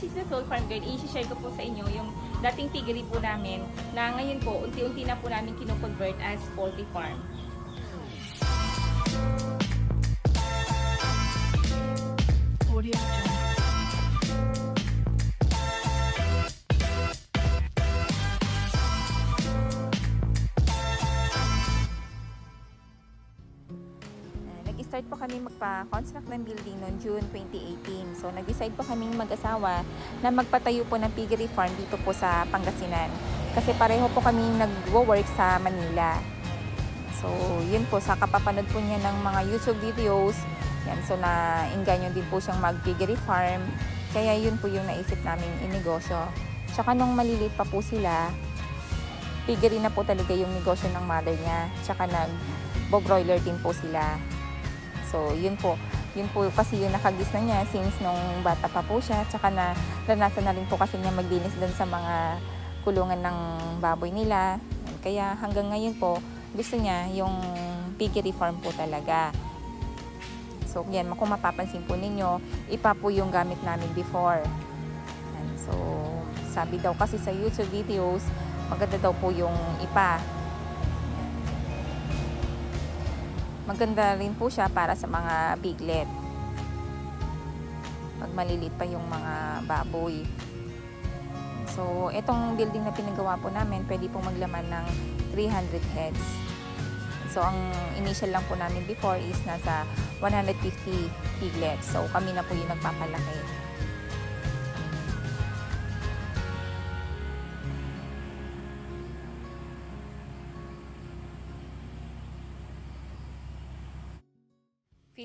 this is the Soul Farm Guide. I-share ko po sa inyo yung dating piggery po namin na ngayon po, unti-unti na po namin kinoconvert as poultry farm. Nag-start po kami magpa-construct ng building noong June 2018. So, nag-decide po kaming mag-asawa na magpatayo po ng piggery farm dito po sa Pangasinan. Kasi pareho po kami nag-work sa Manila. So, yun po, sa kapapanood po niya ng mga YouTube videos, yan, so na-inganyo din po siyang mag-piggery farm. Kaya yun po yung naisip namin inegosyo. Tsaka nung maliliit pa po sila, piggery na po talaga yung negosyo ng mother niya. Tsaka nag-broiler din po sila. So, yun po. Yun po kasi yung nakagis na niya since nung bata pa po siya. Tsaka na naranasan na rin po kasi niya maglinis dun sa mga kulungan ng baboy nila. Kaya hanggang ngayon po, gusto niya yung piggery farm po talaga. So, yan, kung mapapansin po ninyo, ipa po yung gamit namin before. Yan, so, sabi daw kasi sa YouTube videos, maganda daw po yung ipa. Maganda rin po siya para sa mga piglet. Pag maliliit pa yung mga baboy. So, itong building na pinagawa po namin, pwede pong maglaman ng 300 heads. So, ang initial lang po namin before is nasa 150 piglets. So, kami na po yung nagpapalaki.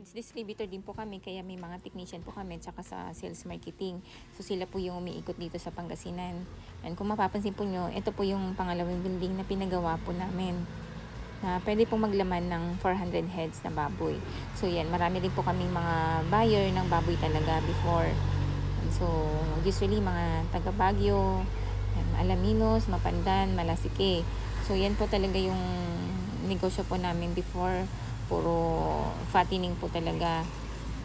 Feeds distributor din po kami kaya may mga technician po kami tsaka sa sales marketing. So sila po yung umiikot dito sa Pangasinan. And kung mapapansin po nyo, ito po yung pangalawang building na pinagawa po namin na pwede pong maglaman ng 400 heads na baboy. So yan, marami rin po kaming mga buyer ng baboy talaga before. And so usually mga taga Baguio, Alaminos, Mapandan, Malasike. So yan po talaga yung negosyo po namin before puro fattening po talaga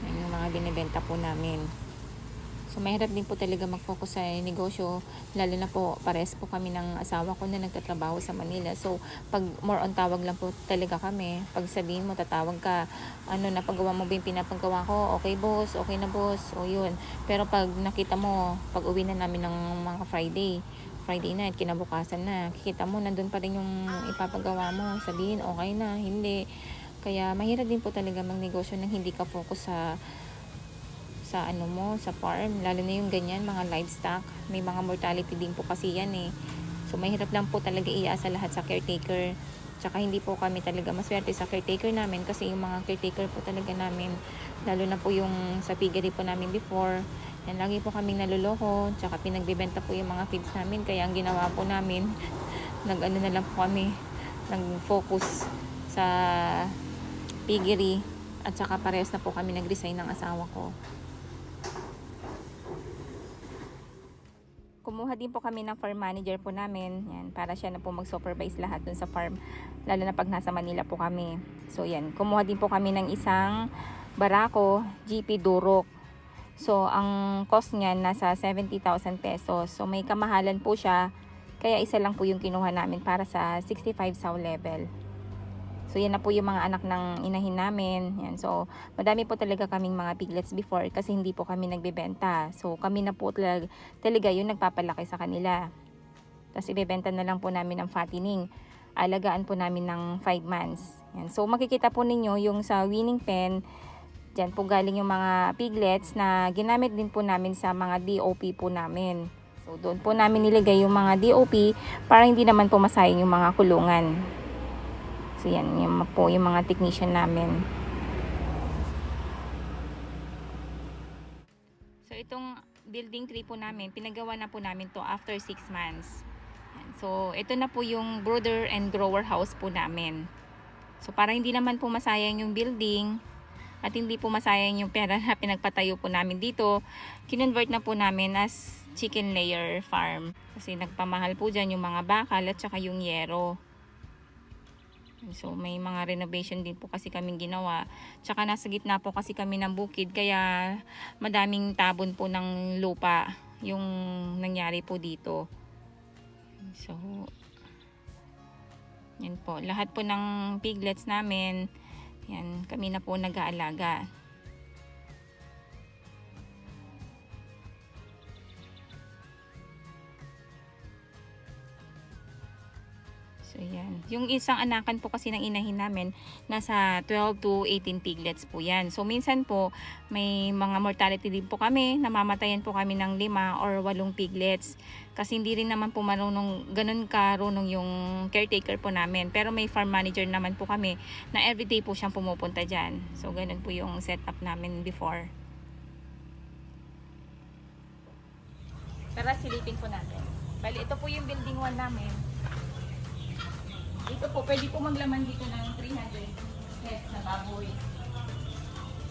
yung mga binibenta po namin. So mahirap din po talaga mag-focus sa negosyo lalo na po pares po kami ng asawa ko na nagtatrabaho sa Manila. So pag more on tawag lang po talaga kami pag sabihin mo tatawag ka ano na paggawa mo ba yung pinapagawa ko? Okay boss okay na boss. O yun. Pero pag nakita mo pag uwi na namin ng mga Friday Friday night, kinabukasan na, kikita mo, nandun pa rin yung ipapagawa mo, sabihin, okay na, hindi. Kaya mahirap din po talaga magnegosyo nang hindi ka focus sa sa ano mo, sa farm. Lalo na yung ganyan, mga livestock. May mga mortality din po kasi yan eh. So mahirap lang po talaga iasa lahat sa caretaker. Tsaka hindi po kami talaga maswerte sa caretaker namin kasi yung mga caretaker po talaga namin, lalo na po yung sa piggery po namin before, yan, lagi po kaming naluloko, tsaka pinagbibenta po yung mga feeds namin. Kaya ang ginawa po namin, nag-ano na lang po kami, nag-focus sa piggery at saka parehas na po kami nag-resign ng asawa ko. Kumuha din po kami ng farm manager po namin yan, para siya na po mag-supervise lahat dun sa farm lalo na pag nasa Manila po kami. So yan, kumuha din po kami ng isang barako GP Durok. So ang cost niya nasa 70,000 pesos. So may kamahalan po siya kaya isa lang po yung kinuha namin para sa 65 sow level. So yan na po yung mga anak ng inahin namin. Yan. So madami po talaga kaming mga piglets before kasi hindi po kami nagbebenta. So kami na po talaga, talaga yung nagpapalaki sa kanila. Tapos ibebenta na lang po namin ng fattening. Alagaan po namin ng 5 months. Yan. So makikita po ninyo yung sa winning pen, Diyan po galing yung mga piglets na ginamit din po namin sa mga DOP po namin. So doon po namin nilagay yung mga DOP para hindi naman po masayang yung mga kulungan. So yan yung po yung mga technician namin. So itong building 3 po namin, pinagawa na po namin to after 6 months. Yan. So ito na po yung brooder and grower house po namin. So para hindi naman po masayang yung building at hindi po masayang yung pera na pinagpatayo po namin dito, kinonvert na po namin as chicken layer farm. Kasi nagpamahal po dyan yung mga bakal at saka yung yero. So may mga renovation din po kasi kaming ginawa. Tsaka nasa gitna po kasi kami ng bukid kaya madaming tabon po ng lupa. yung nangyari po dito. So, yan po. Lahat po ng piglets namin, yan, kami na po nag-aalaga. So, yan. Yung isang anakan po kasi ng inahin namin, nasa 12 to 18 piglets po yan. So, minsan po, may mga mortality din po kami, namamatayan po kami ng lima or walong piglets. Kasi hindi rin naman po marunong, ganun karunong yung caretaker po namin. Pero may farm manager naman po kami na everyday po siyang pumupunta dyan. So, ganun po yung setup namin before. Tara, silipin po natin. Bali, ito po yung building 1 namin. Ito po, pwede po maglaman dito ng 300 heads na baboy.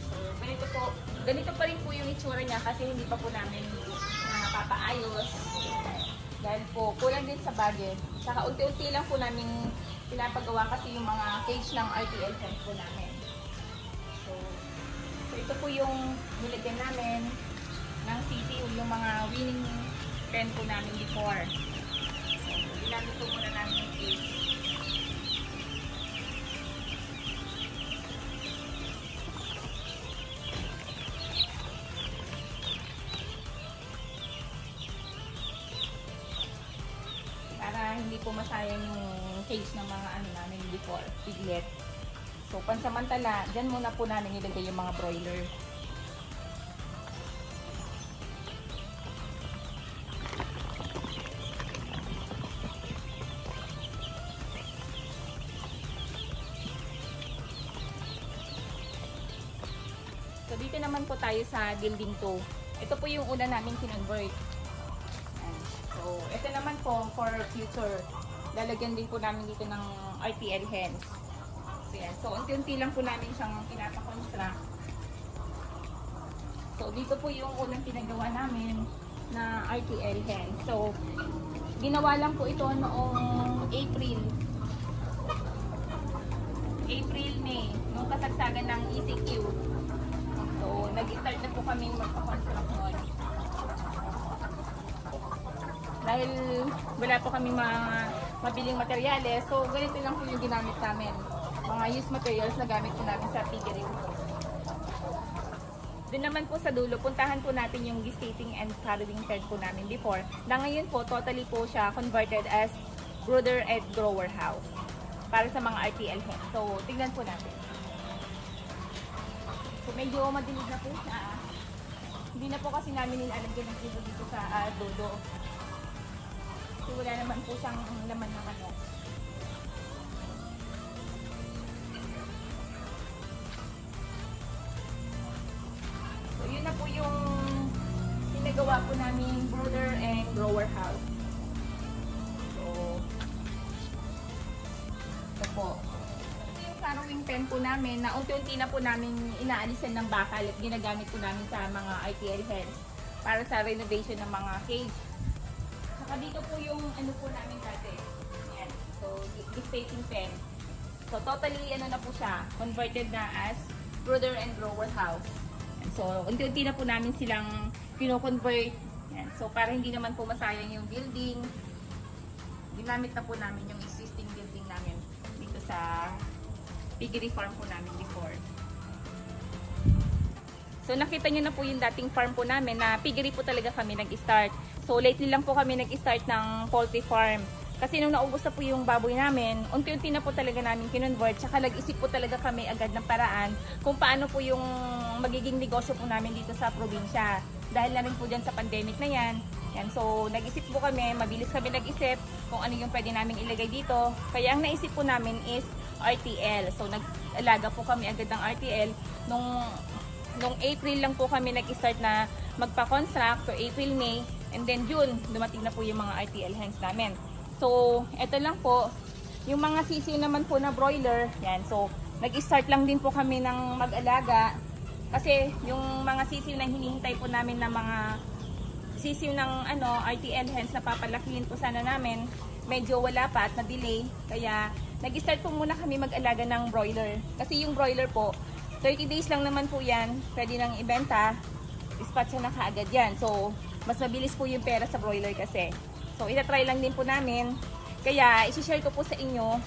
So, ganito po, ganito pa rin po yung itsura niya kasi hindi pa po namin napapaayos. Dahil po, kulang din sa budget. Saka unti-unti lang po namin pinapagawa kasi yung mga cage ng RTL fence po namin. So, so ito po yung nilagyan namin ng CCU, yung mga winning pen po namin before. Cage ng mga ano namin before, piglet. So, pansamantala, dyan muna po namin ilagay yung mga broiler. So, dito naman po tayo sa building 2. Ito po yung una namin kinonvert. So, ito naman po for future. Lalagyan din po namin dito ng RTL hens. So, yan. So, unti-unti lang po namin siyang pinapakonstruct. So, dito po yung unang pinagawa namin na RTL hens. So, ginawa lang po ito noong April. April, May, nung kasagsagan ng ECQ. So, nag-start na po kami magpa-construct noon. Dahil wala po kami mga mabiling materyales, so ganito lang po yung ginamit namin. Mga used materials na gamit po namin sa piggery. Doon naman po sa dulo, puntahan po natin yung gestating and farrowing thread po namin before. Na ngayon po, totally po siya converted as brooder and grower house para sa mga RTL hen. So, tignan po natin. So, medyo madilig na po siya. Hindi na po kasi namin ng kilo dito sa ah, dodo. Kasi wala naman po siyang laman ng ano. So, yun na po yung pinagawa po namin brooder and grower house. So, ito po. Ito yung farrowing pen po namin na unti-unti na po namin inaalisan ng bakal at ginagamit po namin sa mga ITL hens para sa renovation ng mga cage. Saka dito po yung ano po namin dati. Yan. So, gestating pen. So, totally ano na po siya, converted na as brooder and grower house. Yan. So, unti-unti na po namin silang kino-convert. Yan. So, para hindi naman po masayang yung building, ginamit na po namin yung existing building namin dito sa piggery farm po namin before. So nakita nyo na po yung dating farm po namin na piggery po talaga kami nag-start. So lately lang po kami nag-start ng poultry farm. Kasi nung naubos na po yung baboy namin, unti-unti na po talaga namin kinonvert. Tsaka nag-isip po talaga kami agad ng paraan kung paano po yung magiging negosyo po namin dito sa probinsya. Dahil na rin po dyan sa pandemic na yan. Yan, so nag-isip po kami, mabilis kami nag-isip kung ano yung pwede namin ilagay dito. Kaya ang naisip po namin is RTL. So nag-alaga po kami agad ng RTL nung nung April lang po kami nag-start na magpa-construct. So, April, May, and then June, dumating na po yung mga RTL hens namin. So, eto lang po. Yung mga sisiw naman po na broiler, yan. So, nag-start lang din po kami ng mag-alaga. Kasi, yung mga sisiw na hinihintay po namin na mga sisiw ng ano, RTL hens na papalakihin po sana namin, medyo wala pa at na-delay. Kaya, nag-start po muna kami mag-alaga ng broiler. Kasi yung broiler po, 30 days lang naman po yan. Pwede nang ibenta. Dispatch na kaagad yan. So, Mas mabilis po yung pera sa broiler kasi. So, itatry lang din po namin. Kaya, isi-share ko po sa inyo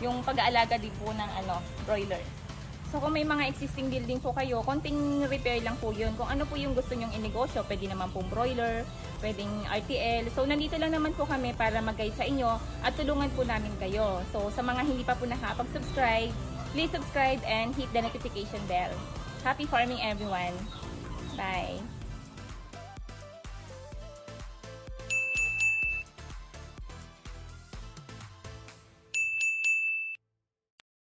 yung pag-aalaga din po ng ano, broiler. So kung may mga existing building po kayo, konting repair lang po yun. Kung ano po yung gusto nyong inegosyo, pwede naman pong broiler, pwedeng RTL. So nandito lang naman po kami para mag-guide sa inyo at tulungan po namin kayo. So sa mga hindi pa po nakapag-subscribe, please subscribe and hit the notification bell. Happy farming everyone! Bye!